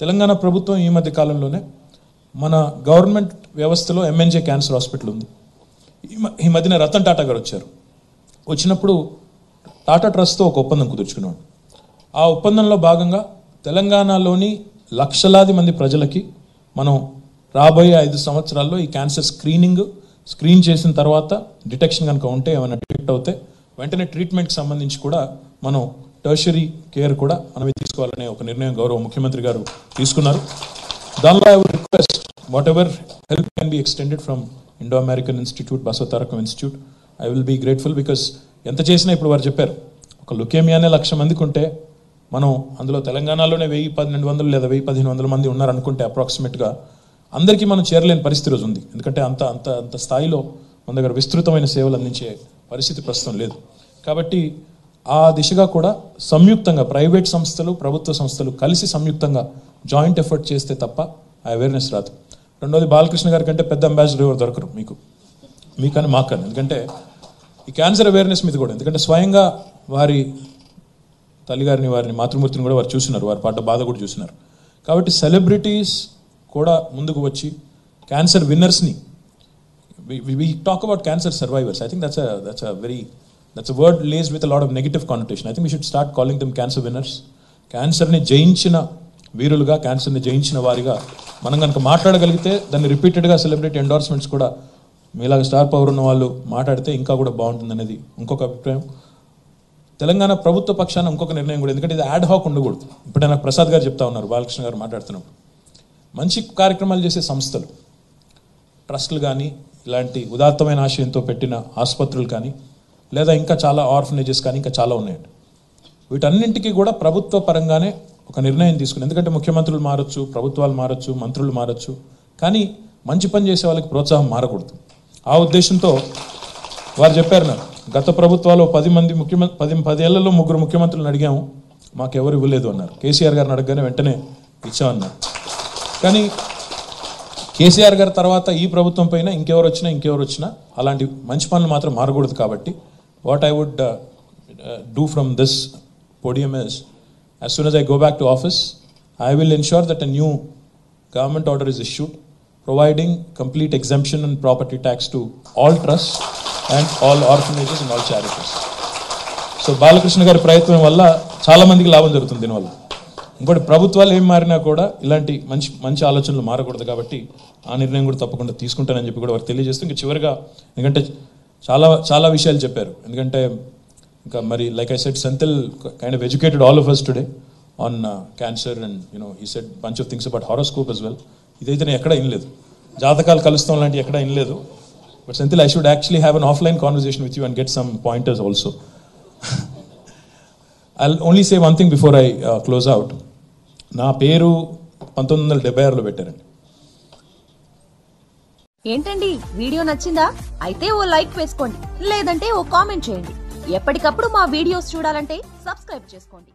తెలంగాణ ప్రభుత్వం ఈ మధ్య కాలంలోనే మన గవర్నమెంట్ వ్యవస్థలో ఎంఎన్జే క్యాన్సర్ హాస్పిటల్ ఉంది. ఈ మ- ఈ మధ్యన రతన్ టాటా గారు వచ్చారు. వచ్చినప్పుడు టాటా ట్రస్ట్తో ఒక ఒప్పందం కుదుర్చుకున్నాడు ఆ ఒప్పందంలో భాగంగా తెలంగాణలోని లక్షలాది మంది ప్రజలకి మనం రాబోయే ఐదు సంవత్సరాల్లో ఈ క్యాన్సర్ స్క్రీనింగ్ స్క్రీన్ చేసిన తర్వాత డిటెక్షన్ కనుక ఉంటే ఏమైనా డిటెక్ట్ అవుతే వెంటనే ట్రీట్మెంట్కి సంబంధించి కూడా మనం టర్షరీ కేర్ కూడా మనమే తీసుకోవాలనే ఒక నిర్ణయం గౌరవ ముఖ్యమంత్రి గారు తీసుకున్నారు. దానిలో I would request whatever help can be extended from Indo American institute Basavatarakam institute I will be grateful because ఎంత చేసినా ఇప్పుడు వారు చెప్పారు. ఒక లుకేమియానే లక్ష మందికి ఉంటే మనం అందులో తెలంగాణలోనే వెయ్యి పన్నెండు వందలు లేదా వెయ్యి పదిహేను వందల మంది ఉన్నారనుకుంటే అప్రాక్సిమేట్గా అందరికీ మనం చేరలేని పరిస్థితి రోజు ఉంది. ఎందుకంటే అంత అంత అంత స్థాయిలో మన దగ్గర విస్తృతమైన సేవలు అందించే పరిస్థితి ప్రస్తుతం లేదు. కాబట్టి ఆ దిశగా కూడా సంయుక్తంగా ప్రైవేట్ సంస్థలు ప్రభుత్వ సంస్థలు కలిసి సంయుక్తంగా జాయింట్ ఎఫర్ట్ చేస్తే తప్ప ఆ అవేర్నెస్ రాదు. రెండోది బాలకృష్ణ గారి కంటే పెద్ద అంబాసిడర్ ఎవరు దొరకరు మీకు. మీకని మాకని. ఎందుకంటే ఈ క్యాన్సర్ అవేర్నెస్ మీద కూడా. ఎందుకంటే స్వయంగా వారి తల్లిగారిని వారిని మాతృమూర్తిని కూడా వారు చూసినారు. వారి పాట బాధ కూడా చూసినారు. కాబట్టి సెలబ్రిటీస్ కూడా ముందుకు వచ్చి cancer విన్నర్స్ని we talk about cancer survivors I think that's that's a very that's word laced with lot of negative connotation I think should start calling we cancer winners క్యాన్సర్ని జయించిన వీరులుగా క్యాన్సర్ని జయించిన వారిగా మనం కనుక మాట్లాడగలిగితే దాన్ని రిపీటెడ్గా సెలబ్రిటీ ఎండోర్స్మెంట్స్ కూడా మీలాగా స్టార్ పవర్ ఉన్న వాళ్ళు మాట్లాడితే ఇంకా కూడా బాగుంటుంది అనేది ఇంకొక అభిప్రాయం. తెలంగాణ ప్రభుత్వ పక్షాన ఇంకొక నిర్ణయం కూడా ఎందుకంటే ఇది యాడ్ హాక్ ఉండకూడదు. ఇప్పుడైనా నాకు ప్రసాద్ గారు చెప్తా ఉన్నారు బాలకృష్ణ గారు మాట్లాడుతున్నప్పుడు. మంచి కార్యక్రమాలు చేసే సంస్థలు. ట్రస్టులు కానీ ఇలాంటి ఉదాత్తమైన ఆశయంతో పెట్టిన ఆసుపత్రులు కానీ లేదా ఇంకా చాలా ఆర్ఫనేజెస్ కానీ ఇంకా చాలా ఉన్నాయండి. వీటన్నింటికీ కూడా ప్రభుత్వ పరంగానే ఒక నిర్ణయం తీసుకుని ఎందుకంటే ముఖ్యమంత్రులు మారచ్చు ప్రభుత్వాలు మారచ్చు మంత్రులు మారచ్చు కానీ మంచి పని చేసే వాళ్ళకి ప్రోత్సాహం మారకూడదు. ఆ ఉద్దేశంతో వారు చెప్పారు నాకు గత ప్రభుత్వాలు పది మంది ముఖ్యమంత్రి పది పదేళ్ళలో ముగ్గురు ముఖ్యమంత్రులను అడిగాము. మాకెవరు ఇవ్వలేదు అన్నారు. కేసీఆర్ గారిని అడగగానే వెంటనే ఇచ్చామన్నారు. కానీ కేసీఆర్ గారి తర్వాత ఈ ప్రభుత్వం పైన ఇంకెవరు వచ్చినా ఇంకెవరు వచ్చినా అలాంటి మంచి పనులు మాత్రం మారకూడదు కాబట్టి what I would do from this podium is as soon as I go back to office I will ensure that a new government order is issued providing complete exemption and property tax to all trust and all orphanages and all charities so Balakrishna గారి ప్రయత్నం వల్ల చాలామందికి లాభం జరుగుతుంది దీనివల్ల. ఇంకోటి ప్రభుత్వాలు ఏం మారినా కూడా ఇలాంటి మంచి మంచి ఆలోచనలు మారకూడదు కాబట్టి ఆ నిర్ణయం కూడా తప్పకుండా తీసుకుంటానని చెప్పి కూడా వారు తెలియజేస్తూ ఇంకా చివరిగా ఎందుకంటే చాలా చాలా విషయాలు చెప్పారు. ఎందుకంటే ఇంకా మరి like I said Senthil kind of educated all of us today on cancer and you know ఈ set bunch of things about horoscope as well ఇదైతే నేను ఎక్కడ వినలేదు జాతకాలు కలుస్తాం లాంటి ఎక్కడ వినలేదు but Senthil I should actually have an offline conversation with you and get some pointers also I only say one thing before I close out నా పేరు పంతొమ్మిది వందల డెబ్బై ఆరులో పెట్టారండి. ఏంటండి? వీడియో నచ్చిందా? అయితే ఓ లైక్ వేసుకోండి లేదంటే ఓ కామెంట్ చేయండి. ఎప్పటికప్పుడు మా వీడియోస్ చూడాలంటే సబ్స్క్రైబ్ చేసుకోండి.